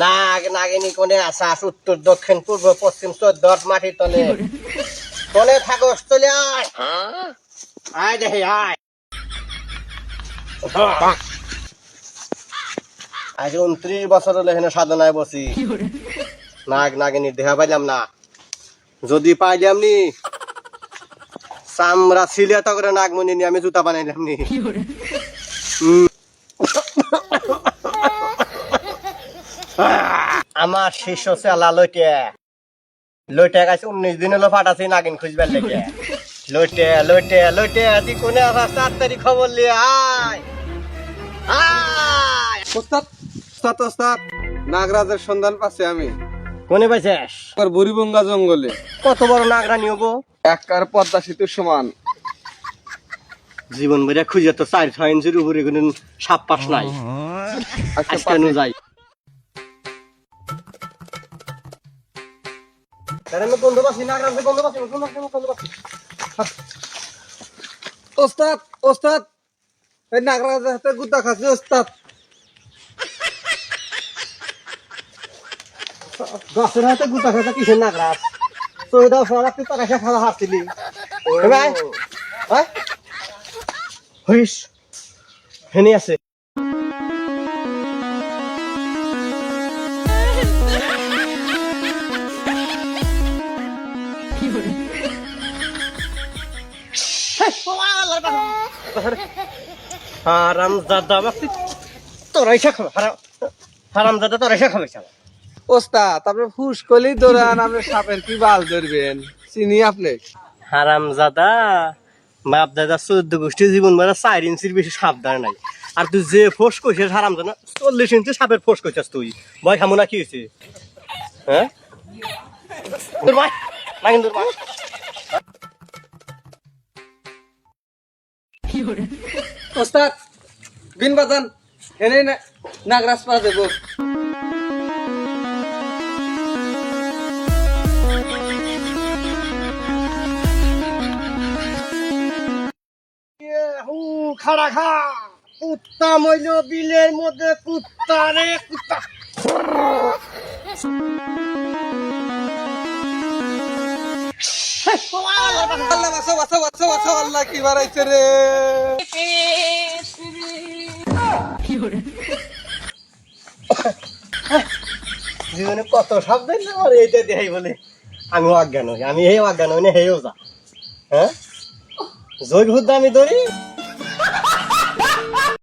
নাগ নাগিনী কোনে আসাস উত্তর দক্ষিণ পূর্ব পশ্চিম চোদ্দ মাটির তলে কোনে থাকস তলে আয় আয় দেখি, আয়। আজ উনত্রিশ বছর হলে এখানে সাধনায় বসি। নাগ নাগিনী দেখা পাইলাম না। যদি পাইলাম নি চামড়া ছিলে তো করে নাগমণি নিয়ে আমি জুতা বানাইলাম নি। আমার শিষ্য চেলা লইটে। লইটে গেছে, উনিশ দিন হলো ফাটাছি নাগিন খুঁজবার লেগে। লইটে লইটে লইটে তুই কোনে আসাস তাড়াতাড়ি খবর লিয়ে আয়। আয়। ওস্তাদ ওস্তাদ ওস্তাদ নাগরাজের সন্ধান পাচ্ছি আমি। কোনে পাইছিস? আর বুড়িবঙ্গা জঙ্গলে। কত বড় একবার পদ্মা সেতুর সমান। জীবন বেড়ে খুঁজে তো চার ছয় ইঞ্চির উপরে কোনো সাপ পাস নাই। আজকে আজকে যাই। গন্ধ পাচ্ছি নাগরাজের গন্ধ পাচ্ছি গন্ধ পাচ্ছি গন্ধ পাচ্ছি। ওস্তাদ ওস্তাদ এই নাগরাজের হাতে গুতা খাচ্ছে ওস্তাদ। গাছের হাতে গুতা খাতা কিসের নাগরাজ? তো এটা সরাক তুই তার এসে খাওয়া হাসছিলি ভাই। হইস হেনে আছে। দাদা তোরাই ওস্তাদ করলেই দৌড়ান আপনি সাপের কি ধরবেন চিনি আপনি দাদা জীবন চার ইঞ্চির বেশি নাই আর তুই যে ফোস কইছিস হারাম জানা চল্লিশ ইঞ্চি সাপের ফোস কইছিস তুই ভয় খামো না কি হয়েছে হ্যাঁ ওস্তাদ বিন বাজান এনে না- নাগরাজ পা দেবো। হু খাড়া খা। কুত্তা মইল বিলের মধ্যে কুত্তা রে কুত্তা। জীবনে কত শব্দ এইটা দেখাই বলে। আমি অজ্ঞান হই, আমি এই অজ্ঞান হই না, হেও যা। হ্যাঁ? জৈব আমি ধরি?